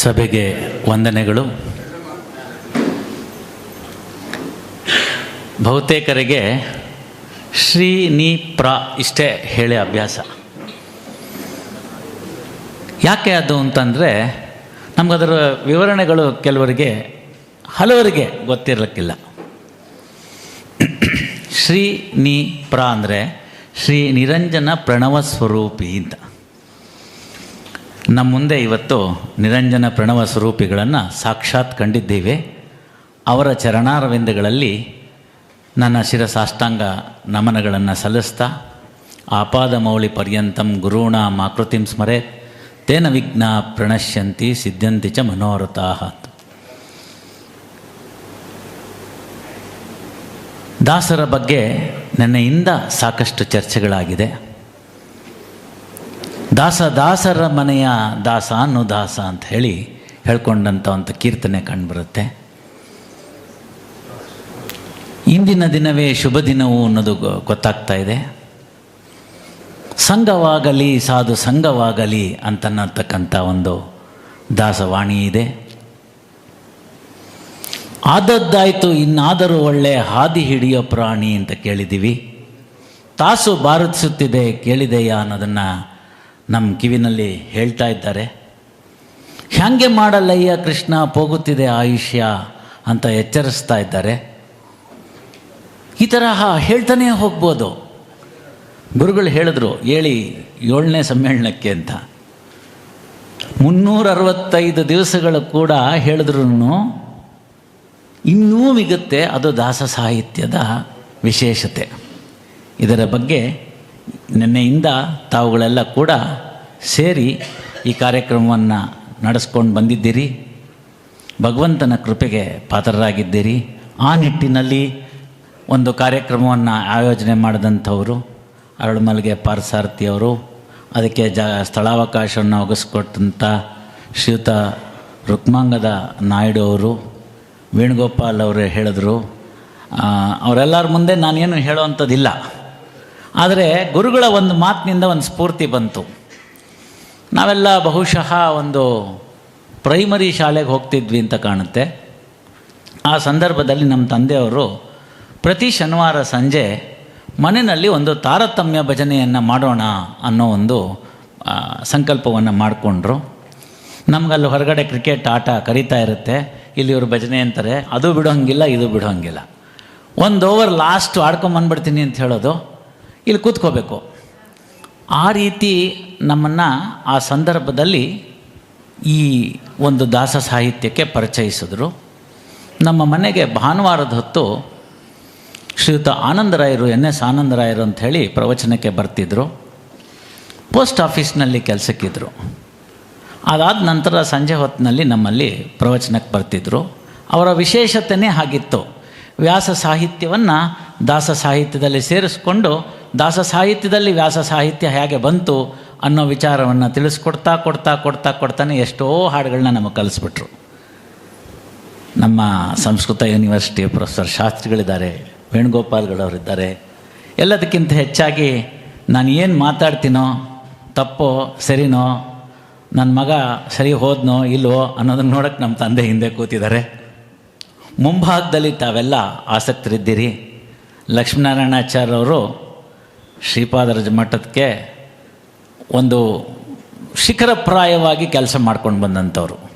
ಸಭೆಗೆ ವಂದನೆಗಳು. ಬಹುತೇಕರಿಗೆ ಶ್ರೀ ನೀ ಪ್ರ ಇಷ್ಟೇ ಹೇಳಿ ಅಭ್ಯಾಸ. ಯಾಕೆ ಅದು ಅಂತಂದರೆ ನಮಗದರ ವಿವರಣೆಗಳು ಕೆಲವರಿಗೆ ಹಲವರಿಗೆ ಗೊತ್ತಿರಲಿಕ್ಕಿಲ್ಲ. ಶ್ರೀ ನೀ ಪ್ರ ಅಂದರೆ ಶ್ರೀ ನಿರಂಜನ ಪ್ರಣವ ಸ್ವರೂಪಿ ಅಂತ. ನಮ್ಮ ಮುಂದೆ ಇವತ್ತು ನಿರಂಜನ ಪ್ರಣವ ಸ್ವರೂಪಿಗಳನ್ನು ಸಾಕ್ಷಾತ್ ಕಂಡಿದ್ದೇವೆ. ಅವರ ಚರಣಾರವಿಂದಗಳಲ್ಲಿ ನನ್ನ ಶಿರಸಾಷ್ಟಾಂಗ ನಮನಗಳನ್ನು ಸಲ್ಲಿಸ್ತಾ, ಆಪಾದ ಮೌಳಿ ಪರ್ಯಂತಂ ಗುರುಣ ಮಾಕೃತಿಂ ಸ್ಮರೆ, ತೇನ ವಿಘ್ನ ಪ್ರಣಶ್ಯಂತಿ ಸಿದ್ಧಂತಿ ಚ ಮನೋರಥಾ. ದಾಸರ ಬಗ್ಗೆ ನೆನ್ನೆಯಿಂದ ಸಾಕಷ್ಟು ಚರ್ಚೆಗಳಾಗಿದೆ. ದಾಸ, ದಾಸರ ಮನೆಯ ದಾಸ ಅನ್ನು ದಾಸ ಅಂತ ಹೇಳಿ ಹೇಳ್ಕೊಂಡಂಥ ಒಂದು ಕೀರ್ತನೆ ಕಂಡುಬರುತ್ತೆ. ಇಂದಿನ ದಿನವೇ ಶುಭ ದಿನವು ಅನ್ನೋದು ಗೊತ್ತಾಗ್ತಾ ಇದೆ. ಸಂಘವಾಗಲಿ, ಸಾಧು ಸಂಘವಾಗಲಿ ಅಂತನ್ನತಕ್ಕಂಥ ಒಂದು ದಾಸವಾಣಿ ಇದೆ. ಆದದ್ದಾಯಿತು, ಇನ್ನಾದರೂ ಒಳ್ಳೆ ಹಾದಿ ಹಿಡಿಯೋ ಪ್ರಾಣಿ ಅಂತ ಕೇಳಿದ್ದೀವಿ. ತಾಸು ಭಾರತಿಸುತ್ತಿದೆ ಕೇಳಿದೆಯಾ ಅನ್ನೋದನ್ನು ನಮ್ಮ ಕಿವಿನಲ್ಲಿ ಹೇಳ್ತಾ ಇದ್ದಾರೆ. ಹ್ಯಾಂಗೆ ಮಾಡಲ್ಲಯ್ಯ ಕೃಷ್ಣ ಹೋಗುತ್ತಿದೆ ಆಯುಷ್ಯ ಅಂತ ಎಚ್ಚರಿಸ್ತಾ ಇದ್ದಾರೆ. ಈ ತರಹ ಹೇಳ್ತಾನೇ ಹೋಗ್ಬೋದು. ಗುರುಗಳು ಹೇಳಿದ್ರು, ಹೇಳಿ ಏಳನೇ ಸಮ್ಮೇಳನಕ್ಕೆ ಅಂತ. ಮುನ್ನೂರ ಅರವತ್ತೈದು ದಿವಸಗಳು ಕೂಡ ಹೇಳಿದ್ರು ಇನ್ನೂ ಮಿಗುತ್ತೆ, ಅದು ದಾಸ ಸಾಹಿತ್ಯದ ವಿಶೇಷತೆ. ಇದರ ಬಗ್ಗೆ ನಿನ್ನೆಯಿಂದ ತಾವುಗಳೆಲ್ಲ ಕೂಡ ಸೇರಿ ಈ ಕಾರ್ಯಕ್ರಮವನ್ನು ನಡೆಸ್ಕೊಂಡು ಬಂದಿದ್ದೀರಿ. ಭಗವಂತನ ಕೃಪೆಗೆ ಪಾತ್ರರಾಗಿದ್ದೀರಿ. ಆ ನಿಟ್ಟಿನಲ್ಲಿ ಒಂದು ಕಾರ್ಯಕ್ರಮವನ್ನು ಆಯೋಜನೆ ಮಾಡಿದಂಥವರು, ಅರಳುಮಲ್ಗೆ ಪಾರ್ಸಾರ್ಥಿಯವರು, ಅದಕ್ಕೆ ಜ, ಸ್ಥಳಾವಕಾಶವನ್ನು ಒಗಿಸ್ಕೊಟ್ಟಂಥ ಶ್ರೀಯುತ ರುಕ್ಮಾಂಗದ ನಾಯ್ಡು ಅವರು, ವೇಣುಗೋಪಾಲ್ ಅವರು ಹೇಳಿದ್ರು. ಅವರೆಲ್ಲರ ಮುಂದೆ ನಾನೇನು ಹೇಳುವಂಥದ್ದಿಲ್ಲ. ಆದರೆ ಗುರುಗಳ ಒಂದು ಮಾತಿನಿಂದ ಒಂದು ಸ್ಫೂರ್ತಿ ಬಂತು. ನಾವೆಲ್ಲ ಬಹುಶಃ ಒಂದು ಪ್ರೈಮರಿ ಶಾಲೆಗೆ ಹೋಗ್ತಿದ್ವಿ ಅಂತ ಕಾಣುತ್ತೆ. ಆ ಸಂದರ್ಭದಲ್ಲಿ ನಮ್ಮ ತಂದೆಯವರು ಪ್ರತಿ ಶನಿವಾರ ಸಂಜೆ ಮನೆಯಲ್ಲಿ ಒಂದು ತಾರತಮ್ಯ ಭಜನೆಯನ್ನು ಮಾಡೋಣ ಅನ್ನೋ ಒಂದು ಸಂಕಲ್ಪವನ್ನು ಮಾಡಿಕೊಂಡ್ರು. ನಮಗಲ್ಲಿ ಹೊರಗಡೆ ಕ್ರಿಕೆಟ್ ಆಟ ಕರೀತಾ ಇರುತ್ತೆ. ಇಲ್ಲಿ ಇವರು ಭಜನೆ ಅಂತಾರೆ. ಅದು ಬಿಡೋಂಗಿಲ್ಲ ಇದು ಬಿಡೋಂಗಿಲ್ಲ ಒಂದು ಓವರ್ ಲಾಸ್ಟ್ ಆಡ್ಕೊಂಬಂದ್ಬಿಡ್ತೀನಿ ಅಂತ ಹೇಳೋದು ಇಲ್ಲಿ ಕೂತ್ಕೋಬೇಕು. ಆ ರೀತಿ ನಮ್ಮನ್ನು ಆ ಸಂದರ್ಭದಲ್ಲಿ ಈ ಒಂದು ದಾಸ ಸಾಹಿತ್ಯಕ್ಕೆ ಪರಿಚಯಿಸಿದ್ರು. ನಮ್ಮ ಮನೆಗೆ ಭಾನುವಾರದ ಹೊತ್ತು ಶ್ರೀಯುತ ಆನಂದರಾಯರು, ಎನ್ ಎಸ್ ಆನಂದರಾಯರು ಅಂತ ಹೇಳಿ ಪ್ರವಚನಕ್ಕೆ ಬರ್ತಿದ್ದರು ಪೋಸ್ಟ್ ಆಫೀಸ್ನಲ್ಲಿ ಕೆಲಸಕ್ಕಿದ್ರು. ಅದಾದ ನಂತರ ಸಂಜೆ ಹೊತ್ತಿನಲ್ಲಿ ನಮ್ಮಲ್ಲಿ ಪ್ರವಚನಕ್ಕೆ ಬರ್ತಿದ್ದರು ಅವರ ವಿಶೇಷತೆಯೇ ಆಗಿತ್ತು ವ್ಯಾಸ ಸಾಹಿತ್ಯವನ್ನು ದಾಸ ಸಾಹಿತ್ಯದಲ್ಲಿ ಸೇರಿಸ್ಕೊಂಡು ದಾಸ ಸಾಹಿತ್ಯದಲ್ಲಿ ವ್ಯಾಸ ಸಾಹಿತ್ಯ ಹೇಗೆ ಬಂತು ಅನ್ನೋ ವಿಚಾರವನ್ನು ತಿಳಿಸ್ಕೊಡ್ತಾ ಕೊಡ್ತಾ ಕೊಡ್ತಾ ಕೊಡ್ತಾನೆ ಎಷ್ಟೋ ಹಾಡುಗಳನ್ನ ನಮಗೆ ಕಲಿಸ್ಬಿಟ್ರು. ನಮ್ಮ ಸಂಸ್ಕೃತ ಯೂನಿವರ್ಸಿಟಿ ಪ್ರೊಫೆಸರ್ ಶಾಸ್ತ್ರಿಗಳಿದ್ದಾರೆ, ವೇಣುಗೋಪಾಲ್ಗಳವರಿದ್ದಾರೆ. ಎಲ್ಲದಕ್ಕಿಂತ ಹೆಚ್ಚಾಗಿ ನಾನು ಏನು ಮಾತಾಡ್ತೀನೋ, ತಪ್ಪೋ, ಸರಿನೋ ನನ್ನ ಮಗ ಸರಿ ಹೋದ್ನೋ, ಇಲ್ವೋ ಅನ್ನೋದನ್ನು ನೋಡೋಕ್ಕೆ ನಮ್ಮ ತಂದೆ ಹಿಂದೆ ಕೂತಿದ್ದಾರೆ. ಮುಂಭಾಗದಲ್ಲಿ ತಾವೆಲ್ಲ ಆಸಕ್ತರಿದ್ದೀರಿ. ಲಕ್ಷ್ಮೀನಾರಾಯಣಾಚಾರ್ಯ ಅವರು ಶ್ರೀಪಾದರಾಜ ಮಠಕ್ಕೆ ಒಂದು ಶಿಖರಪ್ರಾಯವಾಗಿ ಕೆಲಸ ಮಾಡ್ಕೊಂಡು ಬಂದಂಥವ್ರು.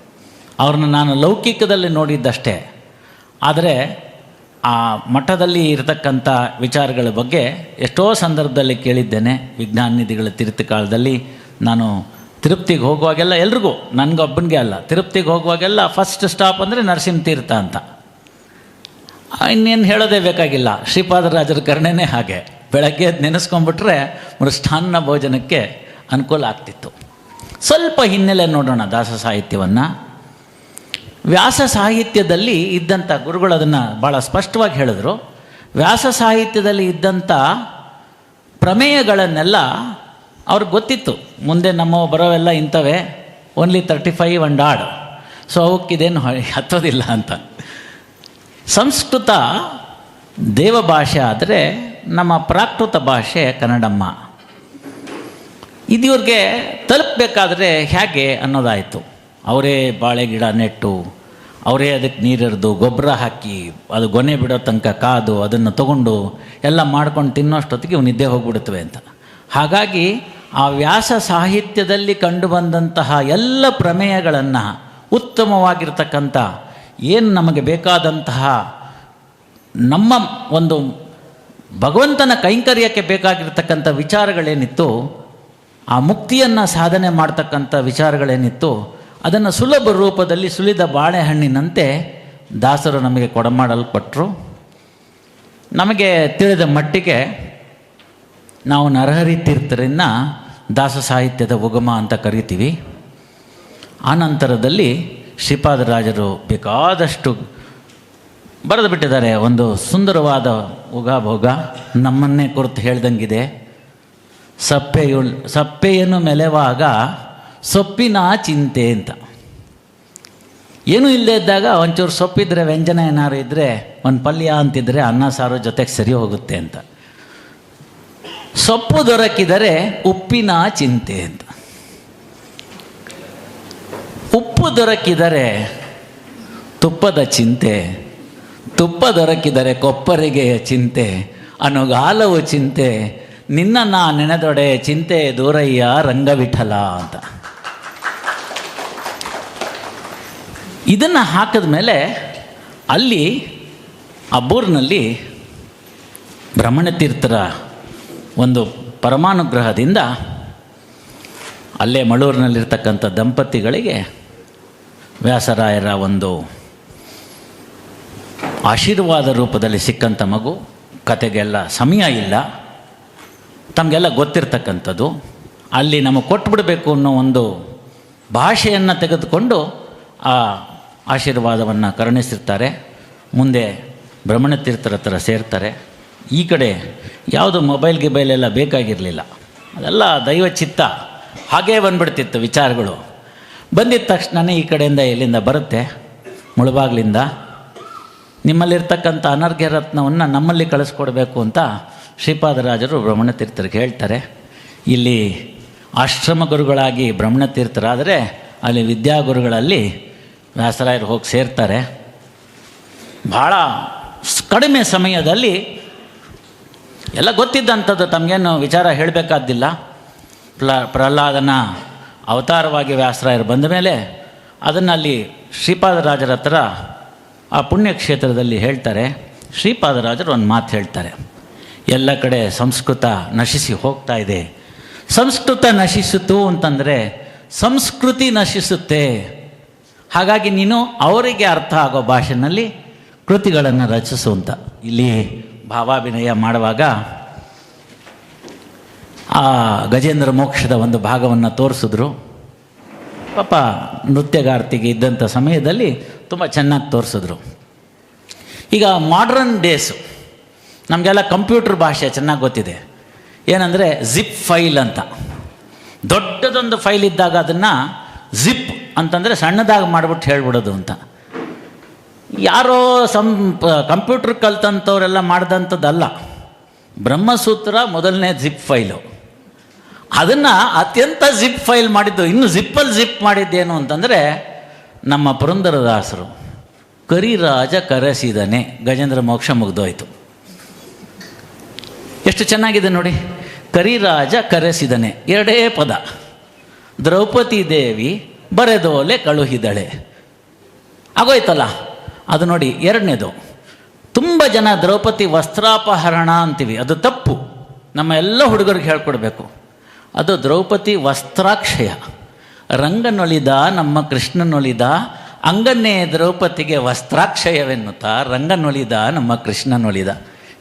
ಅವ್ರನ್ನ ನಾನು ಲೌಕಿಕದಲ್ಲಿ ನೋಡಿದ್ದಷ್ಟೇ. ಆದರೆ ಆ ಮಠದಲ್ಲಿ ಇರತಕ್ಕಂಥ ವಿಚಾರಗಳ ಬಗ್ಗೆ ಎಷ್ಟೋ ಸಂದರ್ಭದಲ್ಲಿ ಕೇಳಿದ್ದೇನೆ. ವಿಜ್ಞಾನ ನಿಧಿಗಳ ತೀರ್ಥಕಾಲದಲ್ಲಿ ನಾನು ತಿರುಪ್ತಿಗೆ ಹೋಗುವಾಗೆಲ್ಲ ಎಲ್ರಿಗೂ, ನನಗೊಬ್ಬನಿಗೆ ಅಲ್ಲ, ತಿರುಪ್ತಿಗೆ ಹೋಗುವಾಗೆಲ್ಲ ಫಸ್ಟ್ ಸ್ಟಾಪ್ ಅಂದರೆ ನರಸಿಂಹ ತೀರ್ಥ ಅಂತ. ಇನ್ನೇನು ಹೇಳೋದೇ ಬೇಕಾಗಿಲ್ಲ. ಶ್ರೀಪಾದರಾಜರ ಕರ್ಣೆನೇ ಹಾಗೆ. ಬೆಳಗ್ಗೆ ಎದ್ದು ನೆನೆಸ್ಕೊಂಡ್ಬಿಟ್ರೆ ಮೃಷ್ಟಾನ್ನ ಭೋಜನಕ್ಕೆ ಅನುಕೂಲ ಆಗ್ತಿತ್ತು. ಸ್ವಲ್ಪ ಹಿನ್ನೆಲೆ ನೋಡೋಣ ದಾಸ ಸಾಹಿತ್ಯವನ್ನು. ವ್ಯಾಸ ಸಾಹಿತ್ಯದಲ್ಲಿ ಇದ್ದಂಥ ಗುರುಗಳು ಅದನ್ನು ಭಾಳ ಸ್ಪಷ್ಟವಾಗಿ ಹೇಳಿದ್ರು. ವ್ಯಾಸ ಸಾಹಿತ್ಯದಲ್ಲಿ ಇದ್ದಂಥ ಪ್ರಮೇಯಗಳನ್ನೆಲ್ಲ ಅವ್ರಿಗೆ ಗೊತ್ತಿತ್ತು. ಮುಂದೆ ನಮ್ಮ ಬರೋವೆಲ್ಲ ಇಂಥವೇ. Only thirty five and odd so ಅವಕ್ಕಿದೇನು ಹತ್ತೋದಿಲ್ಲ ಅಂತ. ಸಂಸ್ಕೃತ ದೇವಭಾಷೆ ಆದರೆ ನಮ್ಮ ಪ್ರಾಕೃತ ಭಾಷೆ ಕನ್ನಡಮ್ಮ. ಇದಿವ್ರಿಗೆ ತಲುಪಬೇಕಾದ್ರೆ ಹೇಗೆ ಅನ್ನೋದಾಯಿತು. ಅವರೇ ಬಾಳೆ ಗಿಡ ನೆಟ್ಟು, ಅವರೇ ಅದಕ್ಕೆ ನೀರೆರೆದು ಗೊಬ್ಬರ ಹಾಕಿ, ಅದು ಗೊನೆ ಬಿಡೋ ತನಕ ಕಾದು, ಅದನ್ನು ತಗೊಂಡು ಎಲ್ಲ ಮಾಡ್ಕೊಂಡು ತಿನ್ನೋಷ್ಟೊತ್ತಿಗೆ ಇವು ನಿದ್ದೆ ಹೋಗ್ಬಿಡುತ್ತವೆ ಅಂತ. ಹಾಗಾಗಿ ಆ ವ್ಯಾಸ ಸಾಹಿತ್ಯದಲ್ಲಿ ಕಂಡುಬಂದಂತಹ ಎಲ್ಲ ಪ್ರಮೇಯಗಳನ್ನು ಉತ್ತಮವಾಗಿರ್ತಕ್ಕಂಥ, ಏನು ನಮಗೆ ಬೇಕಾದಂತಹ ನಮ್ಮ ಒಂದು ಭಗವಂತನ ಕೈಂಕರ್ಯಕ್ಕೆ ಬೇಕಾಗಿರ್ತಕ್ಕಂಥ ವಿಚಾರಗಳೇನಿತ್ತು, ಆ ಮುಕ್ತಿಯನ್ನು ಸಾಧನೆ ಮಾಡ್ತಕ್ಕಂಥ ವಿಚಾರಗಳೇನಿತ್ತು, ಅದನ್ನು ಸುಲಭ ರೂಪದಲ್ಲಿ ಸುಲಿದ ಬಾಳೆಹಣ್ಣಿನಂತೆ ದಾಸರು ನಮಗೆ ಕೊಡಮಾಡಲ್ಪಟ್ಟರು ನಮಗೆ ತಿಳಿದ ಮಟ್ಟಿಗೆ ನಾವು ನರಹರಿ ತೀರ್ಥರನ್ನು ದಾಸ ಸಾಹಿತ್ಯದ ಉಗಮ ಅಂತ ಕರಿತೀವಿ. ಆನಂತರದಲ್ಲಿ ಶ್ರೀಪಾದರಾಜರು ಬೇಕಾದಷ್ಟು ಬರೆದು ಬಿಟ್ಟಿದ್ದಾರೆ ಒಂದು ಸುಂದರವಾದ ಉಗಾಭೋಗ ನಮ್ಮನ್ನೇ ಕುರಿತು ಹೇಳ್ದಂಗಿದೆ. ಸಪ್ಪೆಯು ಸಪ್ಪೆಯನ್ನು ಮೆಲೆವಾಗ ಸೊಪ್ಪಿನ ಚಿಂತೆ ಅಂತ. ಏನೂ ಇಲ್ಲದೇ ಇದ್ದಾಗ ಒಂಚೂರು ಸೊಪ್ಪಿದ್ರೆ ವ್ಯಂಜನ ಏನಾರು ಇದ್ದರೆ ಒಂದು ಪಲ್ಯ ಅಂತಿದ್ರೆ ಅನ್ನ ಸಾರು ಜೊತೆಗೆ ಸರಿ ಹೋಗುತ್ತೆ ಅಂತ. ಸೊಪ್ಪು ದೊರಕಿದರೆ ಉಪ್ಪಿನ ಚಿಂತೆ ಅಂತ. ಉಪ್ಪು ದೊರಕಿದರೆ ತುಪ್ಪದ ಚಿಂತೆ. ತುಪ್ಪ ದೊರಕಿದರೆ ಕೊಪ್ಪರಿಗೆ ಚಿಂತೆ, ಅನುಗಾಲವು ಚಿಂತೆ, ನಿನ್ನ ನಾ ನೆನೆದೊಡೆ ಚಿಂತೆ ದೂರಯ್ಯ ರಂಗವಿಠಲ ಅಂತ. ಇದನ್ನು ಹಾಕಿದ ಮೇಲೆ ಅಲ್ಲಿ ಅಬ್ಬೂರ್ನಲ್ಲಿ ಭ್ರಮಣತೀರ್ಥರ ಒಂದು ಪರಮಾನುಗ್ರಹದಿಂದ ಅಲ್ಲೇ ಮಳೂರಿನಲ್ಲಿರ್ತಕ್ಕಂಥ ದಂಪತಿಗಳಿಗೆ ವ್ಯಾಸರಾಯರ ಒಂದು ಆಶೀರ್ವಾದ ರೂಪದಲ್ಲಿ ಸಿಕ್ಕಂಥ ಮಗು, ಕತೆಗೆಲ್ಲ ಸಮಯ ಇಲ್ಲ. ತಮಗೆಲ್ಲ ಗೊತ್ತಿರ್ತಕ್ಕಂಥದ್ದು. ಅಲ್ಲಿ ನಮಗೆ ಕೊಟ್ಬಿಡಬೇಕು ಅನ್ನೋ ಒಂದು ಭಾಷೆಯನ್ನು ತೆಗೆದುಕೊಂಡು ಆ ಆಶೀರ್ವಾದವನ್ನು ಕರುಣಿಸಿರ್ತಾರೆ. ಮುಂದೆ ಭ್ರಮಣತೀರ್ಥರ ಹತ್ರ ಸೇರ್ತಾರೆ. ಈ ಕಡೆ ಯಾವುದು ಮೊಬೈಲ್ ಗಿಬೈಲ್ ಎಲ್ಲ ಬೇಕಾಗಿರಲಿಲ್ಲ. ಅದೆಲ್ಲ ದೈವ ಚಿತ್ತ ಹಾಗೇ ಬಂದ್ಬಿಡ್ತಿತ್ತು ವಿಚಾರಗಳು. ಬಂದಿದ್ದ ತಕ್ಷಣವೇ ಈ ಕಡೆಯಿಂದ ಎಲ್ಲಿಂದ ಬರುತ್ತೆ, ಮುಳುಬಾಗ್ಲಿಂದ. ನಿಮ್ಮಲ್ಲಿರ್ತಕ್ಕಂಥ ಅನರ್ಘ್ಯ ರತ್ನವನ್ನು ನಮ್ಮಲ್ಲಿ ಕಳಿಸ್ಕೊಡ್ಬೇಕು ಅಂತ ಶ್ರೀಪಾದರಾಜರು ಬ್ರಹ್ಮಣತೀರ್ಥರಿಗೆ ಹೇಳ್ತಾರೆ. ಇಲ್ಲಿ ಆಶ್ರಮ ಗುರುಗಳಾಗಿ ಬ್ರಹ್ಮಣತೀರ್ಥರಾದರೆ ಅಲ್ಲಿ ವಿದ್ಯಾಗುರುಗಳಲ್ಲಿ ವ್ಯಾಸರಾಯರು ಹೋಗಿ ಸೇರ್ತಾರೆ. ಭಾಳ ಕಡಿಮೆ ಸಮಯದಲ್ಲಿ ಎಲ್ಲ ಗೊತ್ತಿದ್ದಂಥದ್ದು ತಮಗೇನು ವಿಚಾರ ಹೇಳಬೇಕಾದ್ದಿಲ್ಲ. ಪ್ಲ ಪ್ರಹ್ಲಾದನ ಅವತಾರವಾಗಿ ವ್ಯಾಸರಾಯರು ಬಂದ ಮೇಲೆ ಅದನ್ನು ಅಲ್ಲಿ ಶ್ರೀಪಾದರಾಜರ ಹತ್ರ ಆ ಪುಣ್ಯಕ್ಷೇತ್ರದಲ್ಲಿ ಹೇಳ್ತಾರೆ, ಶ್ರೀಪಾದರಾಜರು ಒಂದು ಮಾತು ಹೇಳ್ತಾರೆ. ಎಲ್ಲ ಕಡೆ ಸಂಸ್ಕೃತ ನಶಿಸಿ ಹೋಗ್ತಾ ಇದೆ. ಸಂಸ್ಕೃತ ನಶಿಸಿತು ಅಂತಂದರೆ ಸಂಸ್ಕೃತಿ ನಶಿಸುತ್ತೆ. ಹಾಗಾಗಿ ನೀನು ಅವರಿಗೆ ಅರ್ಥ ಆಗೋ ಭಾಷೆನಲ್ಲಿ ಕೃತಿಗಳನ್ನು ರಚಿಸು ಅಂತ. ಇಲ್ಲಿ ಭಾವಾಭಿನಯ ಮಾಡುವಾಗ ಆ ಗಜೇಂದ್ರ ಮೋಕ್ಷದ ಒಂದು ಭಾಗವನ್ನು ತೋರಿಸಿದ್ರು. ಪಾಪ ನೃತ್ಯಗಾರ್ತಿಗೆ ಇದ್ದಂಥ ಸಮಯದಲ್ಲಿ ತುಂಬ ಚೆನ್ನಾಗಿ ತೋರಿಸಿದ್ರು. ಈಗ ಮಾಡ್ರನ್ ಡೇಸು ನಮಗೆಲ್ಲ ಕಂಪ್ಯೂಟರ್ ಭಾಷೆ ಚೆನ್ನಾಗಿ ಗೊತ್ತಿದೆ. ಏನಂದರೆ ಝಿಪ್ ಫೈಲ್ ಅಂತ. ದೊಡ್ಡದೊಂದು ಫೈಲ್ ಇದ್ದಾಗ ಅದನ್ನು ಝಿಪ್ ಅಂತಂದರೆ ಸಣ್ಣದಾಗಿ ಮಾಡಿಬಿಟ್ಟು ಹೇಳ್ಬಿಡೋದು ಅಂತ. ಯಾರೋ ಸಂ ಕಂಪ್ಯೂಟ್ರ್ ಕಲ್ತಂಥವರೆಲ್ಲ ಮಾಡಿದಂಥದ್ದಲ್ಲ ಬ್ರಹ್ಮಸೂತ್ರ ಮೊದಲನೇ ಝಿಪ್ ಫೈಲು ಅದನ್ನು ಅತ್ಯಂತ ಜಿಪ್ ಫೈಲ್ ಮಾಡಿದ್ದು, ಇನ್ನು ಜಿಪ್ಪಲ್ಲಿ ಜಿಪ್ ಮಾಡಿದ್ದೇನು ಅಂತಂದರೆ, ನಮ್ಮ ಪುರಂದರದಾಸರು, ಕರಿರಾಜ ಕರೆಸಿದನೆ, ಗಜೇಂದ್ರ ಮೋಕ್ಷ ಮುಗ್ದೋಯ್ತು. ಎಷ್ಟು ಚೆನ್ನಾಗಿದೆ ನೋಡಿ, ಕರಿರಾಜ ಕರೆಸಿದನೆ, ಎರಡೇ ಪದ. ದ್ರೌಪದಿ ದೇವಿ ಬರೆದೋಲೆ ಕಳುಹಿದಳೆ. ಆಗೋಯ್ತಲ್ಲ? ಅದು ನೋಡಿ, ಎರಡನೇದು. ತುಂಬ ಜನ ದ್ರೌಪದಿ ವಸ್ತ್ರಾಪಹರಣ ಅಂತೀವಿ, ಅದು ತಪ್ಪು. ನಮ್ಮ ಎಲ್ಲ ಹುಡುಗರಿಗೆ ಹೇಳ್ಕೊಡ್ಬೇಕು. ಅದು ದ್ರೌಪದಿ ವಸ್ತ್ರಾಕ್ಷಯ. ರಂಗನೊಳಿದ ನಮ್ಮ ಕೃಷ್ಣನೊಳಿದ, ಅಂಗನ್ನೇ ದ್ರೌಪದಿಗೆ ವಸ್ತ್ರಾಕ್ಷಯವೆನ್ನುತ್ತಾ ರಂಗನೊಳಿದ ನಮ್ಮ ಕೃಷ್ಣನೊಳಿದ.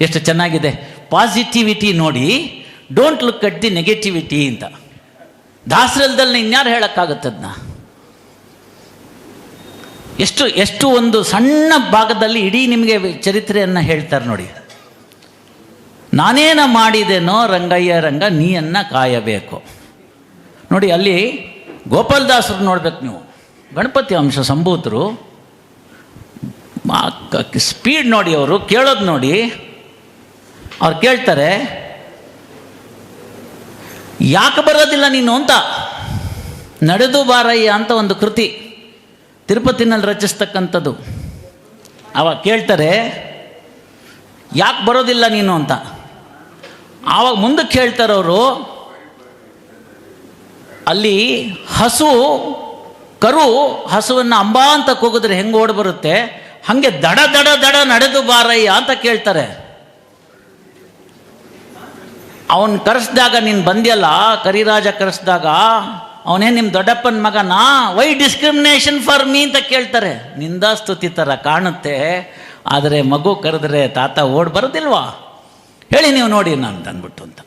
ಎಷ್ಟು ಚೆನ್ನಾಗಿದೆ. ಪಾಸಿಟಿವಿಟಿ ನೋಡಿ, don't look at the negativity ಅಂತ. ದಾಸರಲ್ದಲ್ಲಿ ಇನ್ಯಾರು ಹೇಳೋಕ್ಕಾಗುತ್ತದನ್ನ ಎಷ್ಟು ಎಷ್ಟು ಒಂದು ಸಣ್ಣ ಭಾಗದಲ್ಲಿ ಇಡೀ ನಿಮಗೆ ಚರಿತ್ರೆಯನ್ನು ಹೇಳ್ತಾರೆ ನೋಡಿ. ನಾನೇನ ಮಾಡಿದೆನೋ ರಂಗಯ್ಯ, ರಂಗ, ನೀಯನ್ನ ಕಾಯಬೇಕು. ನೋಡಿ, ಅಲ್ಲಿ ಗೋಪಾಲದಾಸರು ನೋಡ್ಬೇಕು ನೀವು. ಗಣಪತಿ ಅಂಶ ಸಂಭೂತರು ಸ್ಪೀಡ್ ನೋಡಿ ಅವರು, ಕೇಳೋದು ನೋಡಿ. ಅವ್ರು ಕೇಳ್ತಾರೆ, ಯಾಕೆ ಬರೋದಿಲ್ಲ ನೀನು ಅಂತ? ನಡೆದು ಬಾರಯ್ಯ ಅಂತ ಒಂದು ಕೃತಿ, ತಿರುಪತಿನಲ್ಲಿ ರಚಿಸ್ತಕ್ಕಂಥದ್ದು. ಅವಾಗ ಕೇಳ್ತಾರೆ, ಯಾಕೆ ಬರೋದಿಲ್ಲ ನೀನು ಅಂತ? ಆವಾಗ ಮುಂದಕ್ಕೆ ಹೇಳ್ತಾರೆ ಅವರು, ಅಲ್ಲಿ ಹಸು, ಕರು ಹಸುವನ್ನು ಅಂಬಾ ಅಂತ ಕೂಗಿದ್ರೆ ಹೆಂಗೆ ಓಡಿ ಬರುತ್ತೆ? ಹಾಗೆ ದಡ ದಡ ದಡ ನಡೆದು ಬಾರಯ್ಯ ಅಂತ ಕೇಳ್ತಾರೆ. ಅವನು ಕರೆಸ್ದಾಗ ನೀನು ಬಂದ್ಯಲ್ಲ, ಕರಿರಾಜ ಕರೆಸ್ದಾಗ ಅವನೇ ನಿಮ್ಮ ದೊಡ್ಡಪ್ಪನ ಮಗನಾ? ವೈ ಡಿಸ್ಕ್ರಿಮಿನೇಷನ್ ಫಾರ್ ಮೀ ಅಂತ ಕೇಳ್ತಾರೆ. ನಿಂದಾಸ್ತುತಿ ಥರ ಕಾಣುತ್ತೆ, ಆದರೆ ಮಗು ಕರೆದ್ರೆ ತಾತ ಓಡ್ ಬರೋದಿಲ್ವಾ? ಹೇಳಿ ನೀವು ನೋಡಿ ನಾನು ಅಂದ್ಬಿಟ್ಟು ಅಂತ.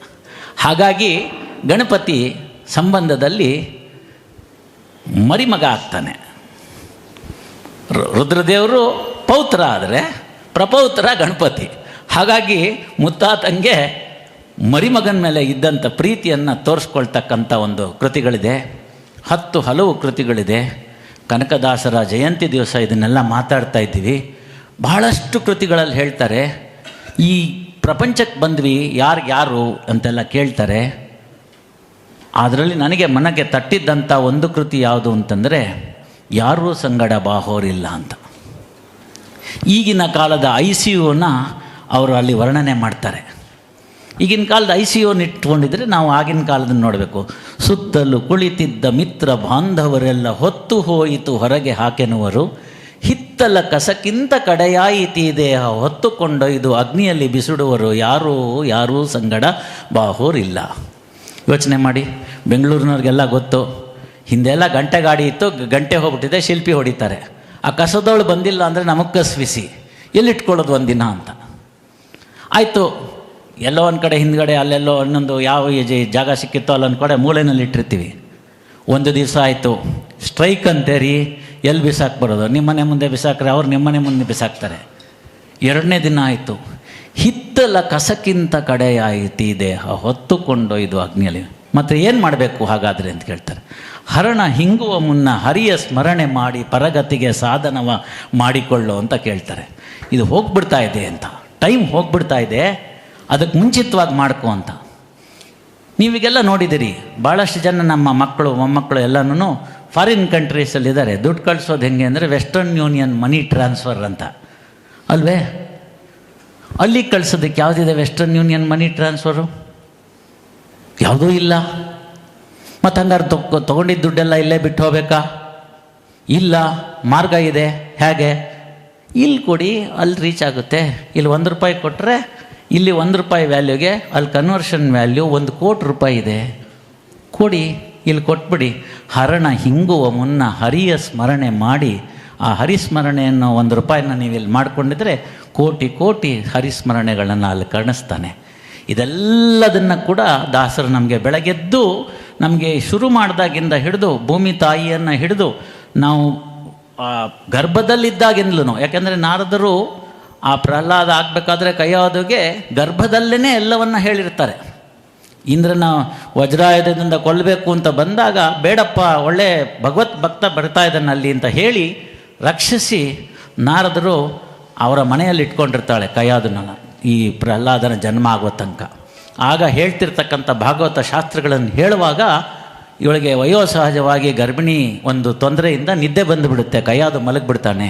ಹಾಗಾಗಿ ಗಣಪತಿ ಸಂಬಂಧದಲ್ಲಿ ಮರಿಮಗ ಆಗ್ತಾನೆ. ರುದ್ರದೇವರು ಪೌತ್ರ ಆದರೆ ಪ್ರಪೌತ್ರ ಗಣಪತಿ. ಹಾಗಾಗಿ ಮುತ್ತಾತಂಗೆ ಮರಿಮಗನ ಮೇಲೆ ಇದ್ದಂಥ ಪ್ರೀತಿಯನ್ನು ತೋರಿಸ್ಕೊಳ್ತಕ್ಕಂಥ ಒಂದು ಕೃತಿಗಳಿದೆ. ಹತ್ತು ಹಲವು ಕೃತಿಗಳಿದೆ. ಕನಕದಾಸರ ಜಯಂತಿ ದಿವಸ ಇದನ್ನೆಲ್ಲ ಮಾತಾಡ್ತಾ ಇದ್ದೀವಿ. ಬಹಳಷ್ಟು ಕೃತಿಗಳಲ್ಲಿ ಹೇಳ್ತಾರೆ, ಈ ಪ್ರಪಂಚಕ್ಕೆ ಬಂದ್ವಿ, ಯಾರು ಯಾರು ಅಂತೆಲ್ಲ ಕೇಳ್ತಾರೆ. ಅದರಲ್ಲಿ ನನಗೆ ಮನಗೆ ತಟ್ಟಿದ್ದಂಥ ಒಂದು ಕೃತಿ ಯಾವುದು ಅಂತಂದರೆ, ಯಾರೂ ಸಂಗಡ ಬಾಹೋರಿಲ್ಲ ಅಂತ. ಈಗಿನ ಕಾಲದ ಐ ಸಿ ಯುನ ಅವರು ಅಲ್ಲಿ ವರ್ಣನೆ ಮಾಡ್ತಾರೆ. ಈಗಿನ ಕಾಲದ ಐ ಸಿ ಯುನ ಇಟ್ಕೊಂಡಿದ್ರೆ ನಾವು ಆಗಿನ ಕಾಲದನ್ನು ನೋಡಬೇಕು. ಸುತ್ತಲೂ ಕುಳಿತಿದ್ದ ಮಿತ್ರ ಬಾಂಧವರೆಲ್ಲ ಹೊತ್ತು ಹೋಯಿತು ಹೊರಗೆ ಹಾಕೆನುವರು ಹಿತ್ತಲ ಕಸಕ್ಕಿಂತ ಕಡೆಯಾಯಿತಿ ದೇಹ ಇದು ಅಗ್ನಿಯಲ್ಲಿ ಬಿಸಿಡುವರು. ಯಾರೂ ಯಾರೂ ಸಂಗಡ ಬಾಹೋರಿಲ್ಲ. ಯೋಚನೆ ಮಾಡಿ, ಬೆಂಗಳೂರಿನವ್ರಿಗೆಲ್ಲ ಗೊತ್ತು. ಹಿಂದೆಲ್ಲ ಗಂಟೆ ಗಾಡಿ ಇತ್ತು ಗಂಟೆ ಹೋಗ್ಬಿಟ್ಟಿದೆ, ಶಿಲ್ಪಿ ಹೊಡಿತಾರೆ. ಆ ಕಸದವಳು ಬಂದಿಲ್ಲ ಅಂದರೆ ನಮಗೆ ಕಸ್ವಿಸಿ. ಎಲ್ಲಿಟ್ಕೊಳ್ಳೋದು ಒಂದಿನ ಅಂತ. ಆಯಿತು, ಎಲ್ಲೋ ಒಂದು ಕಡೆ ಹಿಂದ್ಗಡೆ, ಅಲ್ಲೆಲ್ಲೋ ಇನ್ನೊಂದು ಯಾವ ಜಾಗ ಸಿಕ್ಕಿತ್ತೋ ಅಲ್ಲೊಂದು ಕಡೆ ಮೂಲೆಯಲ್ಲಿ ಇಟ್ಟಿರ್ತೀವಿ ಒಂದು ದಿವಸ ಆಯಿತು, ಸ್ಟ್ರೈಕ್ ಅಂತೇರಿ ಎಲ್ಲಿ ಬಿಸಾಕ್ ಬರೋದು? ನಿಮ್ಮನೆ ಮುಂದೆ ಬಿಸಾಕ್ರೆ ಅವ್ರು ನಿಮ್ಮನೆ ಮುಂದೆ ಬಿಸಾಕ್ತಾರೆ. ಎರಡನೇ ದಿನ ಆಯಿತು. ಹಿತ್ತಲ ಕಸಕ್ಕಿಂತ ಕಡೆಯಾಯಿತಿ ದೇಹ ಇದು ಅಗ್ನಿಯಲ್ಲಿ. ಮತ್ತು ಏನು ಮಾಡಬೇಕು ಹಾಗಾದರೆ ಅಂತ ಕೇಳ್ತಾರೆ. ಹರಣ ಹಿಂಗುವ ಮುನ್ನ ಹರಿಯ ಸ್ಮರಣೆ ಮಾಡಿ ಪರಗತಿಗೆ ಸಾಧನವ ಮಾಡಿಕೊಳ್ಳು ಅಂತ ಕೇಳ್ತಾರೆ. ಇದು ಹೋಗ್ಬಿಡ್ತಾ ಇದೆ ಅಂತ. ಟೈಮ್ ಹೋಗ್ಬಿಡ್ತಾ ಇದೆ. ಅದಕ್ಕೆ ಮುಂಚಿತವಾಗಿ ಮಾಡ್ಕೊ ಅಂತ. ನೀವೀಗೆಲ್ಲ ನೋಡಿದಿರಿ. ಭಾಳಷ್ಟು ಜನ ನಮ್ಮ ಮಕ್ಕಳು, ಮೊಮ್ಮಕ್ಕಳು ಎಲ್ಲನೂ ಫಾರಿನ್ ಕಂಟ್ರೀಸಲ್ಲಿದ್ದಾರೆ ದುಡ್ಡು ಕಳಿಸೋದು ಹೆಂಗೆ ಅಂದರೆ ವೆಸ್ಟರ್ನ್ ಯೂನಿಯನ್ ಮನಿ ಟ್ರಾನ್ಸ್ಫರ್ ಅಂತ. ಅಲ್ವೇ? ಅಲ್ಲಿ ಕಳಿಸೋದಕ್ಕೆ ಯಾವುದಿದೆ ವೆಸ್ಟರ್ನ್ ಯೂನಿಯನ್ ಮನಿ ಟ್ರಾನ್ಸ್ಫರು ಯಾವುದೂ ಇಲ್ಲ. ಮತ್ತು ಹಂಗಾರೆ ತೊಗೊ ತೊಗೊಂಡಿದ್ದ ದುಡ್ಡೆಲ್ಲ ಇಲ್ಲೇ ಬಿಟ್ಟು ಹೋಗ್ಬೇಕಾ? ಇಲ್ಲ. ಮಾರ್ಗ ಇದೆ. ಹೇಗೆ? ಇಲ್ಲಿ ಕೊಡಿ, ಅಲ್ಲಿ ರೀಚ್ ಆಗುತ್ತೆ. ಇಲ್ಲಿ ಒಂದು ರೂಪಾಯಿ ಕೊಟ್ಟರೆ ಇಲ್ಲಿ ಒಂದು ರೂಪಾಯಿ ವ್ಯಾಲ್ಯೂಗೆ ಅಲ್ಲಿ ಕನ್ವರ್ಷನ್ ವ್ಯಾಲ್ಯೂ ಒಂದು ಕೋಟಿ ರೂಪಾಯಿ ಇದೆ. ಕೊಡಿ. ಇಲ್ಲಿ ಕೊಟ್ಬಿಡಿ, ಹರಣ ಹಿಂಗುವ ಮುನ್ನ ಹರಿಯ ಸ್ಮರಣೆ ಮಾಡಿ, ಆ ಹರಿಸ್ಮರಣೆಯನ್ನು ಒಂದು ರೂಪಾಯಿನ ನೀವು ಇಲ್ಲಿ ಮಾಡಿಕೊಂಡಿದ್ರೆ ಕೋಟಿ ಕೋಟಿ ಹರಿಸ್ಮರಣೆಗಳನ್ನು ಅಲ್ಲಿ ಕಾಣಿಸ್ತಾನೆ ಇದೆಲ್ಲದನ್ನು ಕೂಡ ದಾಸರು ನಮಗೆ ಬೆಳಗೆದ್ದು, ನಮಗೆ ಶುರು ಮಾಡಿದಾಗಿಂದ ಹಿಡಿದು, ಭೂಮಿ ತಾಯಿಯನ್ನು ಹಿಡಿದು, ನಾವು ಗರ್ಭದಲ್ಲಿದ್ದಾಗಿಂದ್ಲೂ ಯಾಕೆಂದರೆ ನಾರದರು ಆ ಪ್ರಹ್ಲಾದ ಆಗಬೇಕಾದ್ರೆ ಕೈಯಾದಗೆ ಗರ್ಭದಲ್ಲೇ ಎಲ್ಲವನ್ನ ಹೇಳಿರ್ತಾರೆ. ಇಂದ್ರನ ವಜ್ರಾಯುಧದಿಂದ ಕೊಲ್ಲಬೇಕು ಅಂತ ಬಂದಾಗ, ಬೇಡಪ್ಪ, ಒಳ್ಳೆ ಭಗವತ್ ಭಕ್ತ ಬರ್ತಾ ಇದ್ದಾನೆ ಅಲ್ಲಿ ಅಂತ ಹೇಳಿ ರಕ್ಷಿಸಿ ನಾರದರು ಅವರ ಮನೆಯಲ್ಲಿ ಇಟ್ಕೊಂಡಿರ್ತಾಳೆ ಕೈಯಾದನನ್ನ, ಈ ಪ್ರಹ್ಲಾದನ ಜನ್ಮ ಆಗುವ ತನಕ. ಆಗ ಹೇಳ್ತಿರ್ತಕ್ಕಂಥ ಭಾಗವತ ಶಾಸ್ತ್ರಗಳನ್ನು ಹೇಳುವಾಗ ಇವಳಿಗೆ ವಯೋಸಹಜವಾಗಿ ಗರ್ಭಿಣಿ ಒಂದು ತೊಂದರೆಯಿಂದ ನಿದ್ದೆ ಬಂದುಬಿಡುತ್ತೆ, ಕೈಯಾದು ಮಲಗಿಬಿಡ್ತಾನೆ.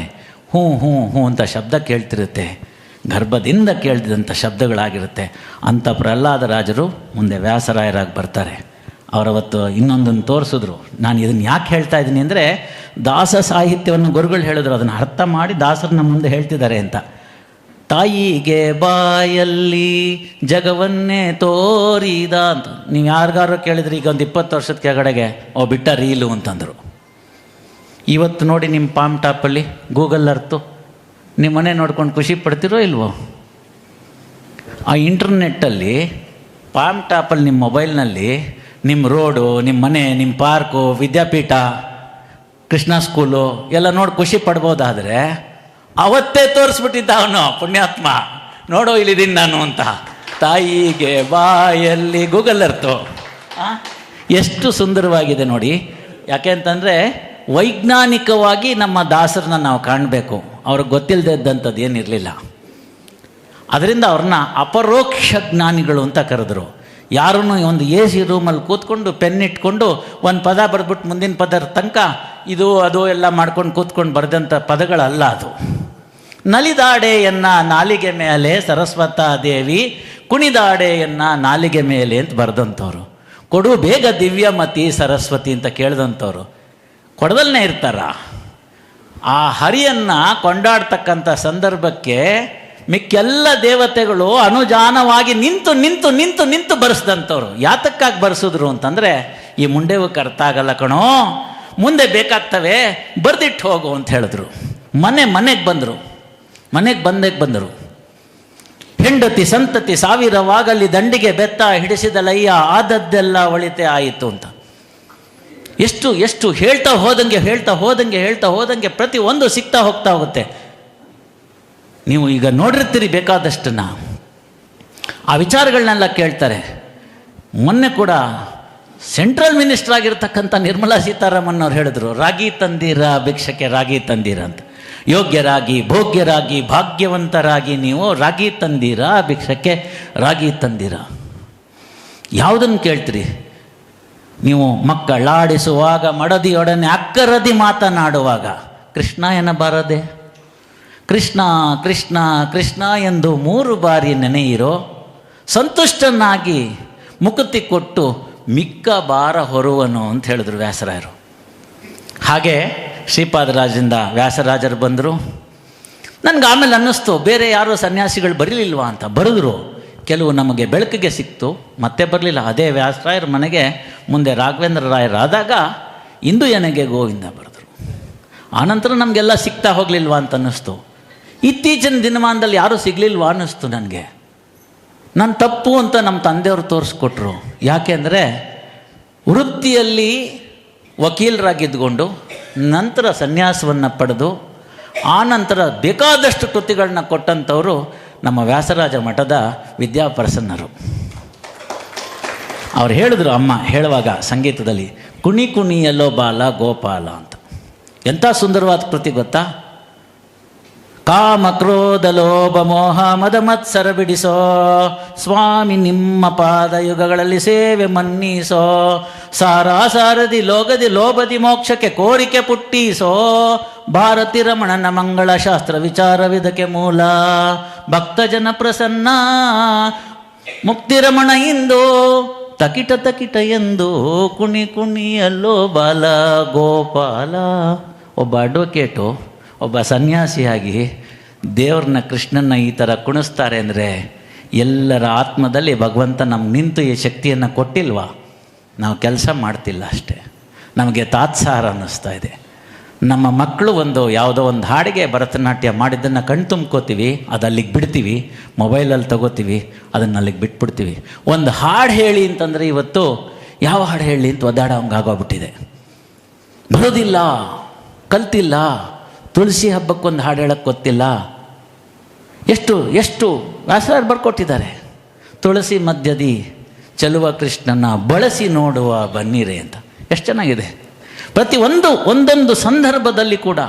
ಹ್ಞೂ ಹ್ಞೂ ಹ್ಞೂ ಅಂತ ಶಬ್ದ ಕೇಳ್ತಿರುತ್ತೆ. ಗರ್ಭದಿಂದ ಕೇಳಿದಂಥ ಶಬ್ದಗಳಾಗಿರುತ್ತೆ. ಅಂಥ ಪ್ರಹ್ಲಾದ ರಾಜರು ಮುಂದೆ ವ್ಯಾಸರಾಯರಾಗಿ ಬರ್ತಾರೆ. ಅವರವತ್ತು ಇನ್ನೊಂದನ್ನು ತೋರಿಸಿದ್ರು. ನಾನು ಇದನ್ನು ಯಾಕೆ ಹೇಳ್ತಾ ಇದ್ದೀನಿ ಅಂದರೆ, ದಾಸ ಸಾಹಿತ್ಯವನ್ನು ಗುರುಗಳು ಹೇಳಿದ್ರು. ಅದನ್ನು ಅರ್ಥ ಮಾಡಿ ದಾಸರನ್ನ ಮುಂದೆ ಹೇಳ್ತಿದ್ದಾರೆ ಅಂತ. ತಾಯಿಗೆ ಬಾಯಲ್ಲಿ ಜಗವನ್ನೇ ತೋರಿದ ಅಂತ. ನೀವು ಯಾರಿಗಾರು ಕೇಳಿದ್ರಿ, ಈಗ ಒಂದು ಇಪ್ಪತ್ತು ವರ್ಷದ ಕೆಳಗಡೆಗೆ, ಓ, ಬಿಟ್ಟ ರೀಲು ಅಂತಂದರು. ಇವತ್ತು ನೋಡಿ ನಿಮ್ಮ ಪಾಮ್ ಟಾಪಲ್ಲಿ ಗೂಗಲ್ ಅರ್ತು. ನಿಮ್ಮ ಮನೆ ನೋಡ್ಕೊಂಡು ಖುಷಿ ಪಡ್ತಿರೋ ಇಲ್ವೋ? ಆ ಇಂಟರ್ನೆಟ್ಟಲ್ಲಿ ಪಾಮ್ ಟಾಪಲ್ಲಿ ನಿಮ್ಮ ಮೊಬೈಲ್ನಲ್ಲಿ ನಿಮ್ಮ ರೋಡು, ನಿಮ್ಮ ಮನೆ, ನಿಮ್ಮ ಪಾರ್ಕು, ವಿದ್ಯಾಪೀಠ, ಕೃಷ್ಣ ಸ್ಕೂಲು ಎಲ್ಲ ನೋಡಿ ಖುಷಿ ಪಡ್ಬೋದಾದರೆ ಅವತ್ತೇ ತೋರಿಸ್ಬಿಟ್ಟಿದ್ದ ಅವನು ಪುಣ್ಯಾತ್ಮ. ನೋಡೋ, ಇಲ್ಲಿದ್ದೀನಿ ನಾನು ಅಂತ. ತಾಯಿಗೆ ಬಾಯಲ್ಲಿ ಗೂಗಲ್ ಅರ್ತು? ಎಷ್ಟು ಸುಂದರವಾಗಿದೆ ನೋಡಿ. ಯಾಕೆ ಅಂತಂದರೆ ವೈಜ್ಞಾನಿಕವಾಗಿ ನಮ್ಮ ದಾಸರನ್ನ ನಾವು ಕಾಣಬೇಕು. ಅವ್ರಿಗೆ ಗೊತ್ತಿಲ್ಲದೆ ಇದ್ದಂಥದ್ದು ಏನಿರಲಿಲ್ಲ. ಅದರಿಂದ ಅವ್ರನ್ನ ಅಪರೋಕ್ಷ ಜ್ಞಾನಿಗಳು ಅಂತ ಕರೆದ್ರು. ಯಾರೂ ಒಂದು ಎ ಸಿ ರೂಮಲ್ಲಿ ಕೂತ್ಕೊಂಡು ಪೆನ್ ಇಟ್ಕೊಂಡು ಒಂದು ಪದ ಬರೆದ್ಬಿಟ್ಟು ಮುಂದಿನ ಪದರ ತನಕ ಇದು, ಅದು ಎಲ್ಲ ಮಾಡ್ಕೊಂಡು ಕೂತ್ಕೊಂಡು ಬರೆದಂಥ ಪದಗಳಲ್ಲ ಅದು. ನಲಿದಾಡೆಯನ್ನ ನಾಲಿಗೆ ಮೇಲೆ ಸರಸ್ವತಾ ದೇವಿ ಕುಣಿದಾಡೆಯನ್ನ ನಾಲಿಗೆ ಮೇಲೆ ಅಂತ ಬರೆದಂಥವ್ರು. ಕೊಡು ಬೇಗ ದಿವ್ಯಮತಿ ಸರಸ್ವತಿ ಅಂತ ಕೇಳಿದಂಥವ್ರು. ಕೊಡದಲ್ಲೇ ಇರ್ತಾರ? ಆ ಹರಿಯನ್ನು ಕೊಂಡಾಡ್ತಕ್ಕಂಥ ಸಂದರ್ಭಕ್ಕೆ ಮಿಕ್ಕೆಲ್ಲ ದೇವತೆಗಳು ಅನುಜಾನವಾಗಿ ನಿಂತು ನಿಂತು ನಿಂತು ನಿಂತು ಬರೆಸ್ದಂಥವ್ರು. ಯಾತಕ್ಕಾಗಿ ಬರೆಸಿದ್ರು ಅಂತಂದರೆ, ಈ ಮುಂಡೆವಕ್ಕೆ ಅರ್ಥ ಆಗಲ್ಲ ಕಣೋ, ಮುಂದೆ ಬೇಕಾಗ್ತವೆ, ಬರ್ದಿಟ್ಟು ಹೋಗು ಅಂತ ಹೇಳಿದ್ರು. ಮನೆ ಮನೆಗೆ ಬಂದರು. ಮನೆಗೆ ಬಂದಕ್ಕೆ ಬಂದರು. ಹೆಂಡತಿ ಸಂತತಿ ಸಾವಿರವಾಗಲಿ ದಂಡಿಗೆ ಬೆತ್ತ ಹಿಡಿಸಿದಲಯ್ಯ ಆದದ್ದೆಲ್ಲ ಒಳಿತೆ ಆಯಿತು ಅಂತ. ಎಷ್ಟು ಎಷ್ಟು ಹೇಳ್ತಾ ಹೋದಂಗೆ ಹೇಳ್ತಾ ಹೋದಂಗೆ ಹೇಳ್ತಾ ಹೋದಂಗೆ ಪ್ರತಿ ಒಂದು ಸಿಗ್ತಾ ಹೋಗ್ತಾ ಹೋಗುತ್ತೆ. ನೀವು ಈಗ ನೋಡಿರ್ತೀರಿ ಬೇಕಾದಷ್ಟನ್ನ. ಆ ವಿಚಾರಗಳನ್ನೆಲ್ಲ ಕೇಳ್ತಾರೆ. ಮೊನ್ನೆ ಕೂಡ ಸೆಂಟ್ರಲ್ ಮಿನಿಸ್ಟರ್ ಆಗಿರ್ತಕ್ಕಂಥ ನಿರ್ಮಲಾ ಸೀತಾರಾಮನ್ ಅವ್ರು ಹೇಳಿದ್ರು, ರಾಗಿ ತಂದೀರ ಭಿಕ್ಷಕ್ಕೆ ರಾಗಿ ತಂದೀರ ಅಂತ. ಯೋಗ್ಯರಾಗಿ, ಭೋಗ್ಯರಾಗಿ, ಭಾಗ್ಯವಂತರಾಗಿ ನೀವು ರಾಗಿ ತಂದೀರ, ಭಿಕ್ಷಕ್ಕೆ ರಾಗಿ ತಂದೀರ. ಯಾವುದನ್ನು ಕೇಳ್ತೀರಿ? ನೀವು ಮಕ್ಕಳಾಡಿಸುವಾಗ, ಮಡದಿಯೊಡನೆ ಅಕ್ಕರದಿ ಮಾತನಾಡುವಾಗ, ಕೃಷ್ಣ ಎನ್ನಬಾರದೆ? ಕೃಷ್ಣ ಕೃಷ್ಣ ಕೃಷ್ಣ ಎಂದು ಮೂರು ಬಾರಿ ನೆನೆಯಿರೋ, ಸಂತುಷ್ಟನಾಗಿ ಮುಕುತಿ ಕೊಟ್ಟು ಮಿಕ್ಕ ಬಾರ ಹೊರುವನು ಅಂತ ಹೇಳಿದ್ರು ವ್ಯಾಸರಾಯರು. ಹಾಗೆ ಶ್ರೀಪಾದರಾಜಿಂದ ವ್ಯಾಸರಾಜರು ಬಂದರು. ನನಗೆ ಆಮೇಲೆ ಅನ್ನಿಸ್ತು, ಬೇರೆ ಯಾರೋ ಸನ್ಯಾಸಿಗಳು ಬರೀಲಿಲ್ವಾ ಅಂತ ಬರೆದ್ರು. ಕೆಲವು ನಮಗೆ ಬೆಳಕಿಗೆ ಸಿಕ್ತು, ಮತ್ತೆ ಬರಲಿಲ್ಲ. ಅದೇ ವ್ಯಾಸರಾಯರ ಮನೆಗೆ ಮುಂದೆ ರಾಘವೇಂದ್ರ ರಾಯರಾದಾಗ ಇಂದು ಎನಗೆ ಗೋವಿಂದ ಬರೆದ್ರು. ಆನಂತರ ನಮಗೆಲ್ಲ ಸಿಗ್ತಾ ಹೋಗಲಿಲ್ವಾ ಅಂತ ಅನ್ನಿಸ್ತು ಇತ್ತೀಚಿನ ದಿನಮಾನದಲ್ಲಿ ಯಾರೂ ಸಿಗಲಿಲ್ವಾ ಅನ್ನಿಸ್ತು ನನಗೆ. ನಾನು ತಪ್ಪು ಅಂತ ನಮ್ಮ ತಂದೆಯವರು ತೋರಿಸ್ಕೊಟ್ರು. ಯಾಕೆಂದರೆ ವೃತ್ತಿಯಲ್ಲಿ ವಕೀಲರಾಗಿದ್ದುಕೊಂಡು ನಂತರ ಸನ್ಯಾಸವನ್ನು ಪಡೆದು ಆ ನಂತರ ಬೇಕಾದಷ್ಟು ಕೃತಿಗಳನ್ನ ಕೊಟ್ಟಂಥವರು ನಮ್ಮ ವ್ಯಾಸರಾಜ ಮಠದ ವಿದ್ಯಾಪ್ರಸನ್ನರು. ಅವ್ರು ಹೇಳಿದ್ರು, ಅಮ್ಮ, ಹೇಳುವಾಗ ಸಂಗೀತದಲ್ಲಿ, ಕುಣಿ ಕುಣಿಯಲ್ಲೋ ಬಾಲ ಗೋಪಾಲ ಅಂತ. ಎಂಥ ಸುಂದರವಾದ ಕೃತಿ ಗೊತ್ತಾ? ಕಾಮ ಕ್ರೋಧ ಲೋಭ ಮೋಹ ಮದ ಮತ್ಸರ ಬಿಡಿಸೋ, ಸ್ವಾಮಿ ನಿಮ್ಮ ಪಾದಯುಗಗಳಲ್ಲಿ ಸೇವೆ ಮನ್ನಿಸೋ ಸಾರಾಸಾರದಿ ಲೋಗದಿ ಲೋಭದಿ ಮೋಕ್ಷಕ್ಕೆ ಕೋರಿಕೆ ಪುಟ್ಟಿಸೋ ಭಾರತಿ ರಮಣನ ಮಂಗಳ ಶಾಸ್ತ್ರ ವಿಚಾರವಿದಕ್ಕೆ ಮೂಲ. ಭಕ್ತಜನ ಪ್ರಸನ್ನ. ಮುಕ್ತಿರಮಣ ಇಂದು, ತಕಿಟ ತಕಿಟ ಎಂದು ಕುಣಿ ಕುಣಿಯಲ್ಲೋ ಬಾಲ ಗೋಪಾಲ. ಒಬ್ಬ ಅಡ್ವೊಕೇಟು ಒಬ್ಬ ಸನ್ಯಾಸಿಯಾಗಿ ದೇವ್ರನ್ನ ಕೃಷ್ಣನ್ನ ಈ ಥರ ಕುಣಿಸ್ತಾರೆ ಅಂದರೆ ಎಲ್ಲರ ಆತ್ಮದಲ್ಲಿ ಭಗವಂತ ನಮ್ಗೆ ನಿಂತು ಈ ಶಕ್ತಿಯನ್ನು ಕೊಟ್ಟಿಲ್ವಾ? ನಾವು ಕೆಲಸ ಮಾಡ್ತಿಲ್ಲ ಅಷ್ಟೇ. ನಮಗೆ ತಾತ್ಸಾರ ಅನ್ನಿಸ್ತಾ ಇದೆ. ನಮ್ಮ ಮಕ್ಕಳು ಒಂದು ಯಾವುದೋ ಒಂದು ಹಾಡಿಗೆ ಭರತನಾಟ್ಯ ಮಾಡಿದ್ದನ್ನು ಕಣ್ ತುಂಬ್ಕೋತೀವಿ, ಅದು ಅಲ್ಲಿಗೆ ಬಿಡ್ತೀವಿ ಮೊಬೈಲಲ್ಲಿ ತಗೋತೀವಿ, ಅದನ್ನು ಅಲ್ಲಿಗೆ ಬಿಟ್ಬಿಡ್ತೀವಿ. ಒಂದು ಹಾಡು ಹೇಳಿ ಅಂತಂದರೆ ಇವತ್ತು ಯಾವ ಹಾಡು ಹೇಳಿ ಅಂತ ಒದ್ದಾಡೋ ಆಗೋಗ್ಬಿಟ್ಟಿದೆ. ಬರೋದಿಲ್ಲ, ಕಲ್ತಿಲ್ಲ, ತುಳಸಿ ಹಬ್ಬಕ್ಕೊಂದು ಹಾಡು ಹೇಳಕ್ಕೆ ಗೊತ್ತಿಲ್ಲ. ಎಷ್ಟು ಎಷ್ಟು ವ್ಯಾಸರಾರು ಬರ್ಕೊಟ್ಟಿದ್ದಾರೆ ತುಳಸಿ ಮಧ್ಯದಿ, ಚೆಲುವ ಕೃಷ್ಣನ ಬಳಸಿ ನೋಡುವ ಬನ್ನಿರೆ ಅಂತ. ಎಷ್ಟು ಚೆನ್ನಾಗಿದೆ. ಪ್ರತಿ ಒಂದು, ಒಂದೊಂದು ಸಂದರ್ಭದಲ್ಲಿ ಕೂಡ,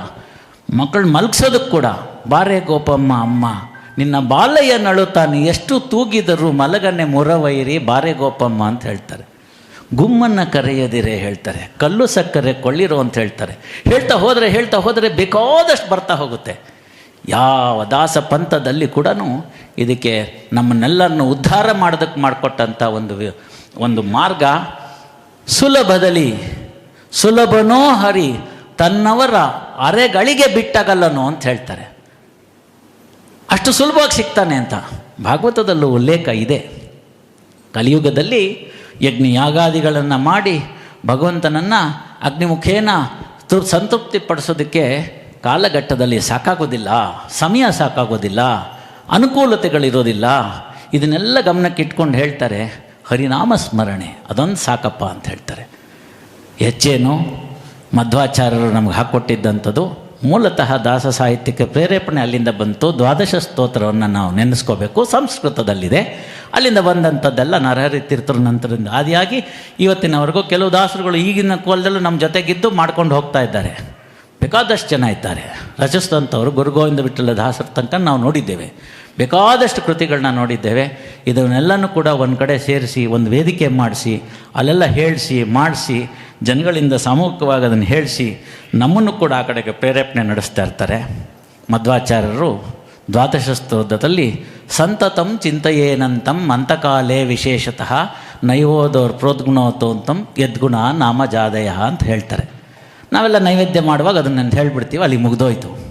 ಮಕ್ಕಳು ಮಲಗಿಸೋದಕ್ಕೆ ಕೂಡ, ಬಾರೆ ಗೋಪಮ್ಮ, ಅಮ್ಮ, ನಿನ್ನ ಬಾಲಯ್ಯ ನಳುತ್ತಾನೆ ಎಷ್ಟು ತೂಗಿದರೂ ಮಲಗನ್ನೆ ಮುರವೈರಿ ಬಾರೆ ಗೋಪಮ್ಮ ಅಂತ ಹೇಳ್ತಾರೆ. ಗುಮ್ಮನ್ನು ಕರೆಯದಿರೇ ಹೇಳ್ತಾರೆ, ಕಲ್ಲು ಸಕ್ಕರೆ ಕೊಳ್ಳಿರು ಅಂತ ಹೇಳ್ತಾರೆ. ಹೇಳ್ತಾ ಹೋದರೆ ಹೇಳ್ತಾ ಹೋದರೆ ಬೇಕಾದಷ್ಟು ಬರ್ತಾ ಹೋಗುತ್ತೆ. ಯಾವ ದಾಸ ಪಂಥದಲ್ಲಿ ಕೂಡ ಇದಕ್ಕೆ ನಮ್ಮನ್ನೆಲ್ಲರನ್ನು ಉದ್ಧಾರ ಮಾಡೋದಕ್ಕೆ ಮಾಡಿಕೊಟ್ಟಂಥ ಒಂದು ಒಂದು ಮಾರ್ಗ ಸುಲಭದಲ್ಲಿ ಸುಲಭನೋ ಹರಿ, ತನ್ನವರ ಅರೆಗಳಿಗೆ ಬಿಟ್ಟಗಲ್ಲನು ಅಂತ ಹೇಳ್ತಾರೆ. ಅಷ್ಟು ಸುಲಭವಾಗಿ ಸಿಗ್ತಾನೆ ಅಂತ. ಭಾಗವತದಲ್ಲೂ ಉಲ್ಲೇಖ ಇದೆ. ಕಲಿಯುಗದಲ್ಲಿ ಯಜ್ಞ ಯಾಗಾದಿಗಳನ್ನು ಮಾಡಿ ಭಗವಂತನನ್ನು ಅಗ್ನಿಮುಖೇನ ತೃ ಸಂತೃಪ್ತಿ ಪಡಿಸೋದಕ್ಕೆ ಕಾಲಘಟ್ಟದಲ್ಲಿ ಸಾಕಾಗೋದಿಲ್ಲ, ಸಮಯ ಸಾಕಾಗೋದಿಲ್ಲ, ಅನುಕೂಲತೆಗಳಿರೋದಿಲ್ಲ. ಇದನ್ನೆಲ್ಲ ಗಮನಕ್ಕೆ ಇಟ್ಕೊಂಡು ಹೇಳ್ತಾರೆ ಹರಿನಾಮ ಸ್ಮರಣೆ. ಅದೊಂದು ಸಾಕಪ್ಪ ಅಂತ ಹೇಳ್ತಾರೆ. ಹೆಚ್ಚೇನು ಮಧ್ವಾಚಾರ್ಯರು ನಮ್ಗೆ ಹಾಕ್ಕೊಟ್ಟಿದ್ದಂಥದ್ದು ಮೂಲತಃ ದಾಸ ಸಾಹಿತ್ಯಕ್ಕೆ ಪ್ರೇರೇಪಣೆ ಅಲ್ಲಿಂದ ಬಂತು. ದ್ವಾದಶ ಸ್ತೋತ್ರವನ್ನು ನಾವು ನೆನೆಸ್ಕೋಬೇಕು. ಸಂಸ್ಕೃತದಲ್ಲಿದೆ. ಅಲ್ಲಿಂದ ಬಂದಂಥದ್ದೆಲ್ಲ ನರಹರಿ ತೀರ್ಥರ ನಂತರದಿಂದ ಆದಿಯಾಗಿ ಇವತ್ತಿನವರೆಗೂ ಕೆಲವು ದಾಸರುಗಳು ಈಗಿನ ಕಾಲದಲ್ಲೂ ನಮ್ಮ ಜೊತೆಗಿದ್ದು ಮಾಡ್ಕೊಂಡು ಹೋಗ್ತಾ ಇದ್ದಾರೆ. ಬೇಕಾದಷ್ಟು ಜನ ಇದ್ದಾರೆ. ರಚಿಸಿದಂಥವ್ರು ಗುರುಗೋವಿಂದ ಬಿಟ್ಟಲ ದಾಸರ ತನಕ ನಾವು ನೋಡಿದ್ದೇವೆ. ಬೇಕಾದಷ್ಟು ಕೃತಿಗಳನ್ನ ನೋಡಿದ್ದೇವೆ. ಇದನ್ನೆಲ್ಲನೂ ಕೂಡ ಒಂದು ಕಡೆ ಸೇರಿಸಿ, ಒಂದು ವೇದಿಕೆ ಮಾಡಿಸಿ, ಅಲ್ಲೆಲ್ಲ ಹೇಳಿಸಿ, ಮಾಡಿಸಿ ಜನಗಳಿಂದ ಸಾಮೂಹಿಕವಾಗಿ ಅದನ್ನು ಹೇಳಿಸಿ ನಮ್ಮನ್ನು ಕೂಡ ಆ ಕಡೆಗೆ ಪ್ರೇರೇಪಣೆ ನಡೆಸ್ತಾ ಇರ್ತಾರೆ. ಮಧ್ವಾಚಾರ್ಯರು ದ್ವಾದಶ ಸ್ತೋತ್ರದಲ್ಲಿ ಸಂತತಂ ಚಿಂತೆಯೇನಂತಂ ಅಂತಕಾಲೇ ವಿಶೇಷತಃ ನೈವೋದೋರ್ ಪ್ರೋದ್ಗುಣೋತೋಂತಂ ಯದ್ಗುಣ ನಾಮ ಜಾದಯ ಅಂತ ಹೇಳ್ತಾರೆ. ನಾವೆಲ್ಲ ನೈವೇದ್ಯ ಮಾಡುವಾಗ ಅದನ್ನು ಹೇಳ್ಬಿಡ್ತೀವಿ, ಅಲ್ಲಿ ಮುಗ್ದೋಯ್ತು.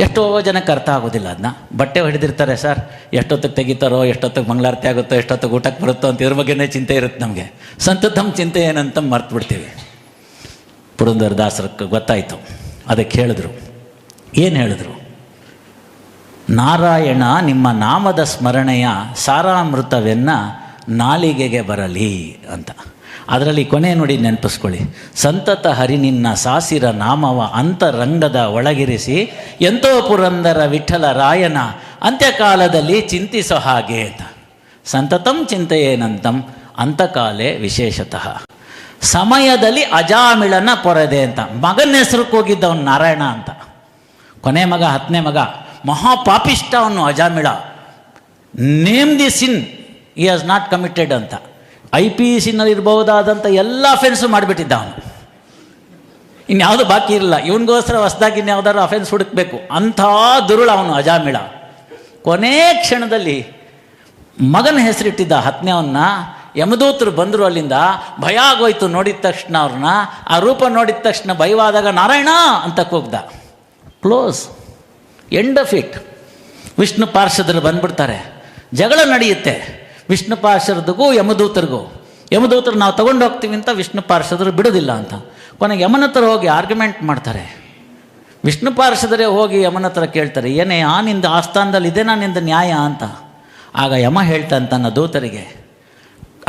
ಎಷ್ಟೋ ಜನಕ್ಕೆ ಅರ್ಥ ಆಗೋದಿಲ್ಲ ಅದನ್ನ ಬಟ್ಟೆ ಹೊಡೆದಿರ್ತಾರೆ ಸರ್. ಎಷ್ಟೊತ್ತಿಗೆ ತೆಗಿತಾರೋ, ಎಷ್ಟೊತ್ತಿಗೆ ಮಂಗಳಾರತಿ ಆಗುತ್ತೋ, ಎಷ್ಟೊತ್ತಿಗೆ ಊಟಕ್ಕೆ ಬರುತ್ತೋ ಅಂತ ಇದ್ರ ಬಗ್ಗೆನೇ ಚಿಂತೆ ಇರುತ್ತೆ ನಮಗೆ. ಸಂತತಮ್ಮ ಚಿಂತೆ ಏನಂತ ಮರ್ತು ಬಿಡ್ತೀವಿ. ಪುರಂದರ ದಾಸರಕ್ಕೆ ಗೊತ್ತಾಯಿತು. ಅದಕ್ಕೆ ಹೇಳಿದ್ರು. ಏನು ಹೇಳಿದ್ರು? ನಾರಾಯಣ ನಿಮ್ಮ ನಾಮದ ಸ್ಮರಣೆಯ ಸಾರಾಮೃತವೆನ್ನ ನಾಲಿಗೆಗೆ ಬರಲಿ ಅಂತ. ಅದರಲ್ಲಿ ಕೊನೆ ನೋಡಿ ನೆನಪಿಸ್ಕೊಳ್ಳಿ. ಸಂತತ ಹರಿ ನಿನ್ನ ಸಾಸಿರ ನಾಮವ ಅಂತರಂಗದ ಒಳಗಿರಿಸಿ, ಎಂತೋ ಪುರಂದರ ವಿಠಲ ರಾಯನ, ಅಂತ್ಯಕಾಲದಲ್ಲಿ ಚಿಂತಿಸೋ ಹಾಗೆ ಅಂತ. ಸಂತತಂ ಚಿಂತೆಯೇನಂತಂ ಅಂತಕಾಲೇ ವಿಶೇಷತಃ. ಸಮಯದಲ್ಲಿ ಅಜಾಮಿಳನ ಪೊರೆದೆ ಅಂತ, ಮಗನ ಹೆಸರಕ್ಕೆ ಹೋಗಿದ್ದವನು ನಾರಾಯಣ ಅಂತ. ಕೊನೆ ಮಗ, ಹತ್ತನೇ ಮಗ ಮಹಾಪಾಪಿಷ್ಟ ಅವನು Ajamila. Name the sin he has not committed ಅಂತ. ಐ ಪಿ ಸಿನಲ್ಲಿ ಇರಬಹುದಾದಂಥ ಎಲ್ಲ ಅಫೆನ್ಸು ಮಾಡಿಬಿಟ್ಟಿದ್ದ ಅವನು ಇನ್ಯಾವುದು ಬಾಕಿ ಇರಲಿಲ್ಲ ಇವನಿಗೋಸ್ಕರ ಹೊಸದಾಗಿ ಇನ್ಯಾವುದಾದ್ರು ಅಫೆನ್ಸ್ ಹುಡುಕ್ಬೇಕು. ಅಂಥ ದುರುಳ ಅವನು ಅಜಾಮಿಳ. ಕೊನೇ ಕ್ಷಣದಲ್ಲಿ ಮಗನ ಹೆಸರಿಟ್ಟಿದ್ದ ಹತ್ತನೇವನ್ನ ಯಮದೂತರು ಬಂದರು ಅಲ್ಲಿಂದ ಭಯ ಆಗೋಯ್ತು ನೋಡಿದ ತಕ್ಷಣ ಅವ್ರನ್ನ. ಆ ರೂಪ ನೋಡಿದ ತಕ್ಷಣ ಭಯವಾದಾಗ, ನಾರಾಯಣ! ಅಂತ ಕೂಗ್ದ. Close end of it Vishnu ಪಾರ್ಷದರು ಬಂದ್ಬಿಡ್ತಾರೆ. ಜಗಳ ನಡೆಯುತ್ತೆ. ವಿಷ್ಣು ಪಾರ್ಷದಗೂ ಯಮದೂತರಿಗೂ. ಯಮದೂತರು ನಾವು ತಗೊಂಡು ಹೋಗ್ತೀವಿ ಅಂತ ವಿಷ್ಣು ಪಾರ್ಷದರು ಬಿಡೋದಿಲ್ಲ ಅಂತ. ಕೊನೆಗೆ ಯಮನ ಹತ್ರ ಹೋಗಿ ಆರ್ಗ್ಯುಮೆಂಟ್ ಮಾಡ್ತಾರೆ. ವಿಷ್ಣು ಪಾರ್ಷದರೇ ಹೋಗಿ ಯಮನ ಹತ್ರ ಕೇಳ್ತಾರೆ, ಏನೇ ಆ ನಿಂದ ಆಸ್ಥಾನದಲ್ಲಿ ಇದೇನಾ ನಿಂದ ನ್ಯಾಯ ಅಂತ. ಆಗ ಯಮ ಹೇಳ್ತಾನೆ ತನ್ನ ದೂತರಿಗೆ,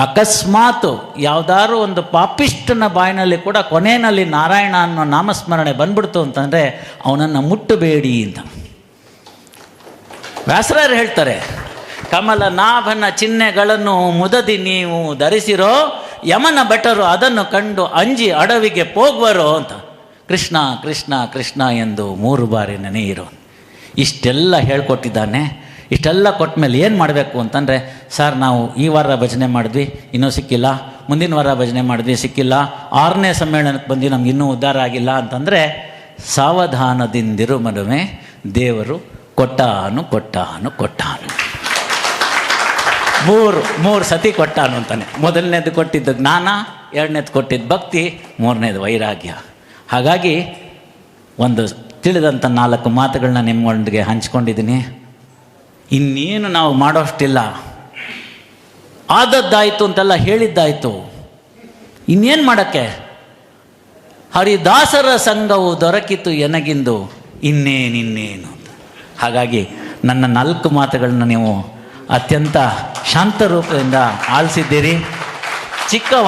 ಅಕಸ್ಮಾತ್ ಯಾವುದಾದ್ರು ಒಂದು ಪಾಪಿಷ್ಟನ ಬಾಯಿನಲ್ಲಿ ಕೂಡ ಕೊನೆಯಲ್ಲಿ ನಾರಾಯಣ ಅನ್ನೋ ನಾಮಸ್ಮರಣೆ ಬಂದ್ಬಿಡ್ತು ಅಂತಂದರೆ ಅವನನ್ನು ಮುಟ್ಟಬೇಡಿ ಅಂತ. ವ್ಯಾಸರಾಯರು ಹೇಳ್ತಾರೆ ಕಮಲ ನಾಭನ ಚಿಹ್ನೆಗಳನ್ನು ಮುದದಿ ನೀವು ಧರಿಸಿರೋ ಯಮನ ಭಟರು ಅದನ್ನು ಕಂಡು ಅಂಜಿ ಅಡವಿಗೆ ಹೋಗುವರು ಅಂತ. ಕೃಷ್ಣ ಕೃಷ್ಣ ಕೃಷ್ಣ ಎಂದು ಮೂರು ಬಾರಿ ನೆನೆಯಿರೋ. ಇಷ್ಟೆಲ್ಲ ಹೇಳ್ಕೊಟ್ಟಿದ್ದಾನೆ. ಇಷ್ಟೆಲ್ಲ ಕೊಟ್ಟ ಮೇಲೆ ಏನು ಮಾಡಬೇಕು ಅಂತಂದರೆ, ಸರ್, ನಾವು ಈ ವಾರ ಭಜನೆ ಮಾಡಿದ್ವಿ, ಇನ್ನೂ ಸಿಕ್ಕಿಲ್ಲ. ಮುಂದಿನ ವಾರ ಭಜನೆ ಮಾಡಿದ್ವಿ, ಸಿಕ್ಕಿಲ್ಲ. ಆರನೇ ಸಮ್ಮೇಳನಕ್ಕೆ ಬಂದು ನಮ್ಗೆ ಇನ್ನೂ ಉದ್ಧಾರ ಆಗಿಲ್ಲ ಅಂತಂದರೆ, ಸಾವಧಾನದಿಂದಿರು ಮನವೇ ದೇವರು ಕೊಟ್ಟಾನು ಕೊಟ್ಟಾನು ಕೊಟ್ಟಾನು. ಮೂರು ಮೂರು ಸತಿ ಕೊಟ್ಟಾನು ಅಂತಾನೆ. ಮೊದಲನೇದು ಕೊಟ್ಟಿದ್ದು ಜ್ಞಾನ ಎರಡನೇದು ಕೊಟ್ಟಿದ್ದು ಭಕ್ತಿ, ಮೂರನೇದು ವೈರಾಗ್ಯ. ಹಾಗಾಗಿ ಒಂದು ತಿಳಿದಂಥ ನಾಲ್ಕು ಮಾತುಗಳನ್ನ ನಿಮ್ಮೊಂದಿಗೆ ಹಂಚ್ಕೊಂಡಿದ್ದೀನಿ. ಇನ್ನೇನು ನಾವು ಮಾಡೋಷ್ಟಿಲ್ಲ. ಆದದ್ದಾಯಿತು ಅಂತೆಲ್ಲ ಹೇಳಿದ್ದಾಯಿತು. ಇನ್ನೇನು ಮಾಡೋಕ್ಕೆ? ಹರಿದಾಸರ ಸಂಘವು ದೊರಕಿತು ಎನಗಿಂದು, ಇನ್ನೇನಿನ್ನೇನು ಹಾಗಾಗಿ ನನ್ನ ನಾಲ್ಕು ಮಾತುಗಳನ್ನ ನೀವು ಅತ್ಯಂತ ಶಾಂತ ರೂಪದಿಂದ ಆಲಿಸಿದ್ದೀರಿ. ಚಿಕ್ಕವ,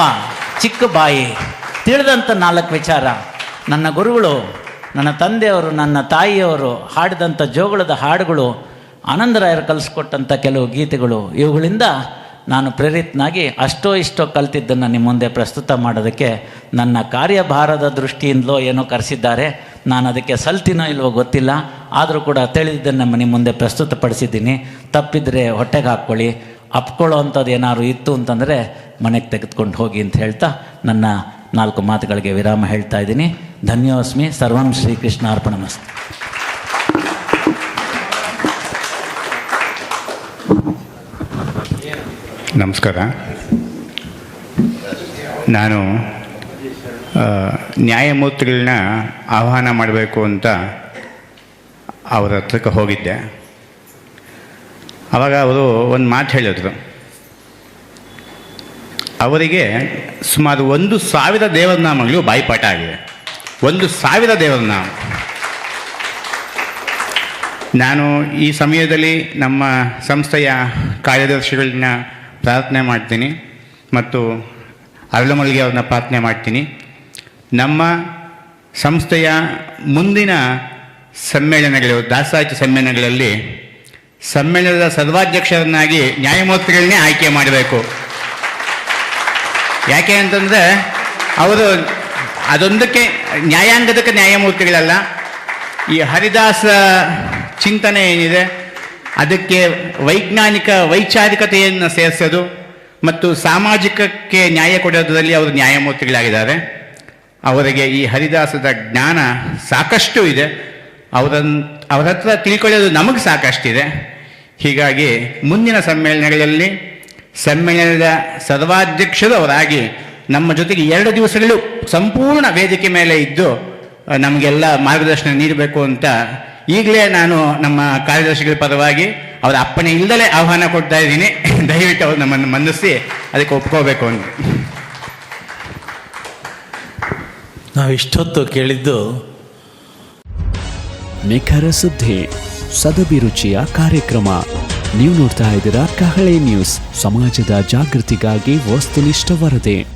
ಚಿಕ್ಕ ಬಾಯಿ ತಿಳಿದಂಥ ನಾಲ್ಕು ವಿಚಾರ. ನನ್ನ ಗುರುಗಳು, ನನ್ನ ತಂದೆಯವರು, ನನ್ನ ತಾಯಿಯವರು ಹಾಡಿದಂಥ ಜೋಗಳದ ಹಾಡುಗಳು, ಆನಂದರಾಯರು ಕಲಿಸ್ಕೊಟ್ಟಂಥ ಕೆಲವು ಗೀತೆಗಳು, ಇವುಗಳಿಂದ ನಾನು ಪ್ರೇರಿತನಾಗಿ ಅಷ್ಟೋ ಇಷ್ಟೋ ಕಲ್ತಿದ್ದನ್ನು ನಿಮ್ಮ ಮುಂದೆ ಪ್ರಸ್ತುತ ಮಾಡೋದಕ್ಕೆ ನನ್ನ ಕಾರ್ಯಭಾರದ ದೃಷ್ಟಿಯಿಂದಲೋ ಏನೋ ಕರೆಸಿದ್ದಾರೆ. ನಾನು ಅದಕ್ಕೆ ಸಲ್ತಿನೋ ಇಲ್ವೋ ಗೊತ್ತಿಲ್ಲ, ಆದರೂ ಕೂಡ ತಿಳಿದಿದ್ದನ್ನು ನಿಮ್ಮ ಮುಂದೆ ಪ್ರಸ್ತುತಪಡಿಸಿದ್ದೀನಿ. ತಪ್ಪಿದರೆ ಹೊಟ್ಟೆಗೆ ಹಾಕ್ಕೊಳ್ಳಿ. ಅಪ್ಕೊಳ್ಳೋ ಅಂಥದ್ದು ಏನಾದ್ರು ಇತ್ತು ಅಂತಂದರೆ ಮನೆಗೆ ತೆಗೆದುಕೊಂಡು ಹೋಗಿ ಅಂತ ಹೇಳ್ತಾ ನನ್ನ ನಾಲ್ಕು ಮಾತುಗಳಿಗೆ ವಿರಾಮ ಹೇಳ್ತಾ ಇದ್ದೀನಿ. ಧನ್ಯೋಸ್ಮಿ. ಸರ್ವಂ ಶ್ರೀಕೃಷ್ಣ ಅರ್ಪಣಮಸ್ತು ನಮಸ್ಕಾರ. ನಾನು ನ್ಯಾಯಮೂರ್ತಿಗಳನ್ನ ಆಹ್ವಾನ ಮಾಡಬೇಕು ಅಂತ ಅವರ ಹತ್ರಕ್ಕೆ ಹೋಗಿದ್ದೆ. ಆವಾಗ ಅವರು ಒಂದು ಮಾತು ಹೇಳಿದ್ರು. ಅವರಿಗೆ ಸುಮಾರು ಒಂದು ಸಾವಿರ ದೇವರನಾಮಗಳು ಬಾಯಿಪಾಠ ಆಗಿದೆ. ಒಂದು ಸಾವಿರ ದೇವರನಾಮ. ನಾನು ಈ ಸಮಯದಲ್ಲಿ ನಮ್ಮ ಸಂಸ್ಥೆಯ ಕಾರ್ಯದರ್ಶಿಗಳನ್ನ ಪ್ರಾರ್ಥನೆ ಮಾಡ್ತೀನಿ ಮತ್ತು ಅರಳಮಲ್ಗೆ ಅವ್ರನ್ನ ಪ್ರಾರ್ಥನೆ ಮಾಡ್ತೀನಿ. ನಮ್ಮ ಸಂಸ್ಥೆಯ ಮುಂದಿನ ಸಮ್ಮೇಳನಗಳು ದಾಸಾಹಿತ್ಯ ಸಮ್ಮೇಳನಗಳಲ್ಲಿ ಸಮ್ಮೇಳನದ ಸರ್ವಾಧ್ಯಕ್ಷರನ್ನಾಗಿ ನ್ಯಾಯಮೂರ್ತಿಗಳನ್ನೇ ಆಯ್ಕೆ ಮಾಡಬೇಕು. ಯಾಕೆ ಅಂತಂದರೆ ಅವರು ಅದೊಂದಕ್ಕೆ ನ್ಯಾಯಾಂಗದಕ್ಕೆ ನ್ಯಾಯಮೂರ್ತಿಗಳಲ್ಲ. ಈ ಹರಿದಾಸ ಚಿಂತನೆ ಏನಿದೆ, ಅದಕ್ಕೆ ವೈಜ್ಞಾನಿಕ ವೈಚಾರಿಕತೆಯನ್ನು ಸೇರಿಸೋದು ಮತ್ತು ಸಾಮಾಜಿಕಕ್ಕೆ ನ್ಯಾಯ ಕೊಡೋದರಲ್ಲಿ ಅವರು ನ್ಯಾಯಮೂರ್ತಿಗಳಾಗಿದ್ದಾರೆ. ಅವರಿಗೆ ಈ ಹರಿದಾಸದ ಜ್ಞಾನ ಸಾಕಷ್ಟು ಇದೆ. ಅವರನ್ ಅವರ ಹತ್ರ ತಿಳ್ಕೊಳ್ಳೋದು ನಮಗೆ ಸಾಕಷ್ಟಿದೆ. ಹೀಗಾಗಿ ಮುಂದಿನ ಸಮ್ಮೇಳನಗಳಲ್ಲಿ, ಸಮ್ಮೇಳನದ ಸರ್ವಾಧ್ಯಕ್ಷರು ಅವರಾಗಿ ನಮ್ಮ ಜೊತೆಗೆ ಎರಡು ದಿವಸಗಳು ಸಂಪೂರ್ಣ ವೇದಿಕೆ ಮೇಲೆ ಇದ್ದು ನಮಗೆಲ್ಲ ಮಾರ್ಗದರ್ಶನ ನೀಡಬೇಕು ಅಂತ ಈಗಲೇ ನಾನು ನಮ್ಮ ಕಾರ್ಯದರ್ಶಿಗಳ ಪರವಾಗಿ ಅವರ ಅಪ್ಪಣೆ ಇಲ್ಲದಲೇ ಆಹ್ವಾನ ಕೊಡ್ತಾ ಇದ್ದೀನಿ. ದಯವಿಟ್ಟು ಅವರು ನಮ್ಮನ್ನು ಮನ್ನಿಸಿ, ಅದಕ್ಕೆ ಒಪ್ಕೋಬೇಕು ಅಂತ. ನಾವು ಇಷ್ಟೊತ್ತು ಕೇಳಿದ್ದು ನಿಖರ ಸುದ್ದಿ ಸದಭಿರುಚಿಯ ಕಾರ್ಯಕ್ರಮ. ನೀವು ನೋಡ್ತಾ ಇದ್ದೀರಾ ಕಹಳೆ ನ್ಯೂಸ್. ಸಮಾಜದ ಜಾಗೃತಿಗಾಗಿ ವಸ್ತುನಿಷ್ಠ ವರದಿ.